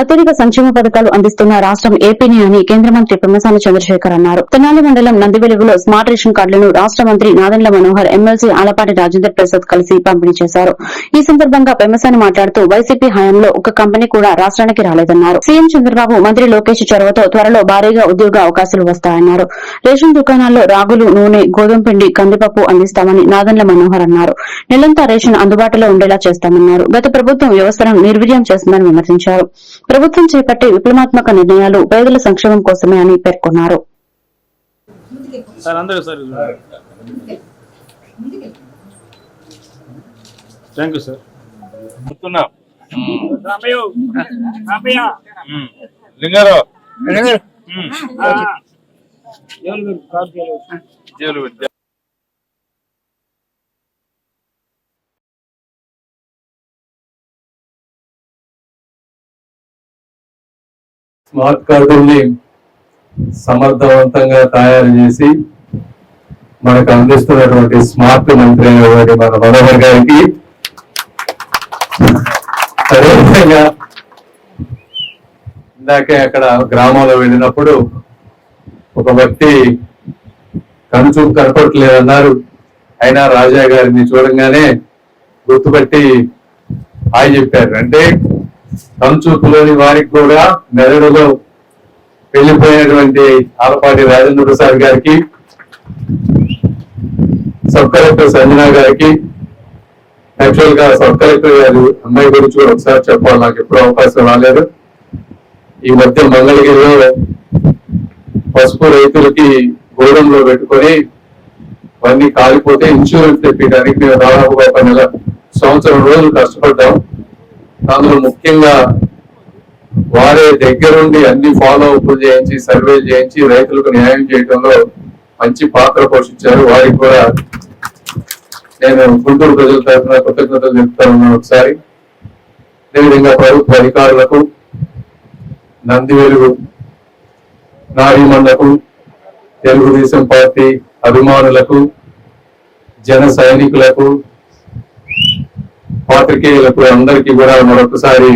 అత్యధిక సంక్షేమ పథకాలు అందిస్తున్న రాష్ట్రం ఏపీని అని కేంద్ర మంత్రి పెమ్మసాని చంద్రశేఖర్ అన్నారు. తెనాలి మండలం నందివెలుగులో స్మార్ట్ రేషన్ కార్డులను రాష్ట్ర మంత్రి నాదెండ్ల మనోహర్ ఎమ్మెల్సీ ఆలపాటి రాజేందర్ ప్రసాద్ కలిసి పంపిణీ చేశారు. ఈ సందర్భంగా పెమ్మసాని మాట్లాడుతూ వైసీపీ హయాంలో ఒక కంపెనీ కూడా రాష్ట్రానికి రాలేదన్నారు. సీఎం చంద్రబాబు మంత్రి లోకేష్ చొరవతో త్వరలో భారీగా ఉద్యోగ అవకాశాలు వస్తాయన్నారు. రేషన్ దుకాణాల్లో రాగులు నూనె గోధుమ పిండి కందిపప్పు అందిస్తామని నాదెండ్ల మనోహర్ అన్నారు. నెలంతా రేషన్ అందుబాటులో ఉండేలా చేస్తామన్నారు. గత ప్రభుత్వం వ్యవస్థను నిర్వీర్యం చేస్తుందని విమర్శించారు. ప్రభుత్వం చేపట్టే విప్లవాత్మక నిర్ణయాలు పేదల సంక్షేమం కోసమే అని పేర్కొన్నారు. లింగారావు. జైలు పెట్టా స్మార్ట్ కార్డుల్ని సమర్థవంతంగా తయారు చేసి మనకు అందిస్తున్నటువంటి స్మార్ట్ మంత్రి అయినటువంటి మన మనోహర్ గారికి. అదేవిధంగా ఇందాకే అక్కడ గ్రామంలో వెళ్ళినప్పుడు ఒక వ్యక్తి కనుచూపు కనపడట్లేదన్నారు. అయినా రాజా గారిని చూడంగానే గుర్తుపట్టి హాయ్ చెప్పారు. అంటే కంచూపులోని వారికి కూడా మెదడులో వెళ్ళిపోయినటువంటి ఆలపాటి రాజేంద్ర ప్రసాద్ గారికి సబ్ కలెక్టర్ సంజన గారికి యాక్చువల్గా సబ్ కలెక్టర్ గారి అమ్మాయి గురించి కూడా ఒకసారి చెప్పాలి. నాకు ఎప్పుడు అవకాశం రాలేదు. ఈ మధ్య మంగళగిరిలో పసుపు రైతులకి గోడంలో పెట్టుకొని అవన్నీ కాలిపోతే ఇన్సూరెన్స్ తెప్పించడానికి మేము దాదాపుగా ఒక నెల సంవత్సరం రోజులు కష్టపడ్డాం. అందులో ముఖ్యంగా వారే దగ్గరుండి అన్ని ఫాలో అప్ చేయించి సర్వే చేయించి రైతులకు న్యాయం చేయడంలో మంచి పాత్ర పోషించారు. వారికి కూడా నేను గుంటూరు ప్రజల తరఫున కృతజ్ఞతలు చెప్తా ఉన్నాను ఒకసారి. అదేవిధంగా ప్రభుత్వ అధికారులకు నంది వెలుగు నారీమణులకు తెలుగుదేశం పార్టీ అభిమానులకు జన సైనికులకు పాత్రికేయులకు అందరికీ కూడా మరొకసారి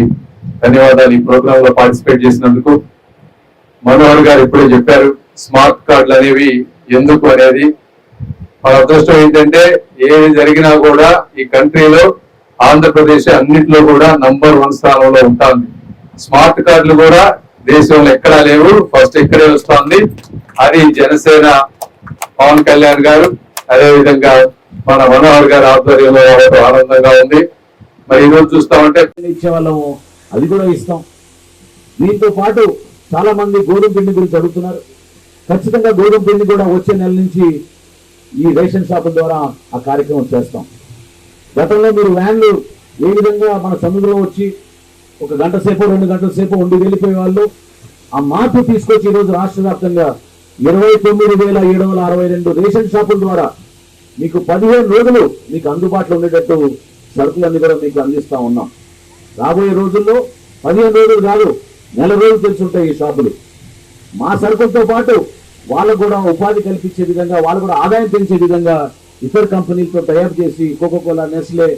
ధన్యవాదాలు ఈ ప్రోగ్రామ్లో పార్టిసిపేట్ చేసినందుకు. మనోహర్ గారు ఇప్పుడే చెప్పారు స్మార్ట్ కార్డులు అనేవి ఎందుకు అనేది. మన అదృష్టం ఏంటంటే ఏది జరిగినా కూడా ఈ కంట్రీలో ఆంధ్రప్రదేశ్ అన్నింటిలో కూడా నంబర్ వన్ స్థానంలో ఉంటుంది. స్మార్ట్ కార్డులు కూడా దేశంలో ఎక్కడా లేవు ఫస్ట్ ఇక్కడే వస్తుంది. అది జనసేన పవన్ కళ్యాణ్ గారు అదేవిధంగా మన మనోహర్ గారి ఆధ్వర్యంలో ఆనందంగా ఉంది. మరి ఈరోజు చూస్తామంటే ఇచ్చే వాళ్ళము అది కూడా ఇస్తాం. దీంతో పాటు చాలా మంది గోధుమ పిండి గురించి అడుగుతున్నారు. ఖచ్చితంగా గోధుమ పిండి కూడా వచ్చే నెల నుంచి ఈ రేషన్ షాపుల ద్వారా ఆ కార్యక్రమం చేస్తాం. గతంలో మీరు వ్యాన్లు ఏ విధంగా మన సముద్రంలో వచ్చి ఒక గంట సేపు రెండు గంటల సేపు ఉండి వెళ్ళిపోయే వాళ్ళు ఆ మార్పు తీసుకొచ్చి ఈరోజు రాష్ట్ర వ్యాప్తంగా ఇరవై తొమ్మిది వేల ఏడు వందల అరవై రెండు రేషన్ షాపుల ద్వారా మీకు పదిహేను రోజులు మీకు అందుబాటులో ఉండేటట్టు సరుకులన్నీ కూడా మీకు అందిస్తా ఉన్నాం. రాబోయే రోజుల్లో పదిహేను రోజులు కాదు నెల రోజులు తెలిసి ఉంటాయి ఈ షాపులు. మా సరుకులతో పాటు వాళ్ళకు కూడా ఉపాధి కల్పించే విధంగా వాళ్ళు కూడా ఆదాయం పెంచే విధంగా ఇతర కంపెనీలతో తయారు చేసి కోకోకోలా నెస్లే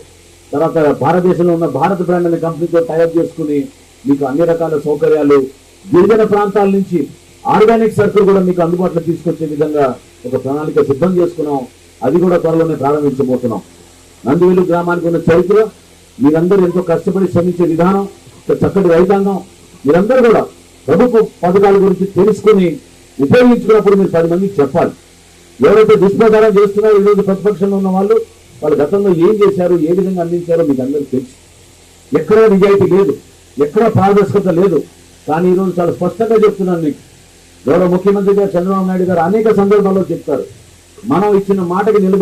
తర్వాత భారతదేశంలో ఉన్న భారత బ్రాండ్ అనే కంపెనీతో తయారు చేసుకుని మీకు అన్ని రకాల సౌకర్యాలు గిరిజన ప్రాంతాల నుంచి ఆర్గానిక్ సరుకులు కూడా మీకు అందుబాటులో తీసుకొచ్చే విధంగా ఒక ప్రణాళిక సిద్ధం చేసుకున్నాం. అది కూడా త్వరలోనే ప్రారంభించబోతున్నాం. నందివేలు గ్రామానికి ఉన్న చరిత్ర మీరందరూ ఎంతో కష్టపడి శ్రమించే విధానం చక్కటి రైతాంగం మీరందరూ కూడా ప్రభుత్వ పథకాల గురించి తెలుసుకుని ఉపయోగించుకున్నప్పుడు మీరు పది మందికి చెప్పాలి. ఎవరైతే దుష్ప్రచారం చేస్తున్నారో ఈరోజు ప్రతిపక్షంలో ఉన్న వాళ్ళు వాళ్ళు గతంలో ఏం చేశారు ఏ విధంగా అందించారో మీకు అందరికీ తెలుసు. ఎక్కడా నిజాయితీ లేదు ఎక్కడా పారదర్శకత లేదు. కానీ ఈరోజు చాలా స్పష్టంగా చెప్తున్నాను మీకు. గౌరవ ముఖ్యమంత్రి గారు చంద్రబాబు నాయుడు గారు అనేక సందర్భాల్లో చెప్తారు. మనం ఇచ్చిన మాటకి నిలబడి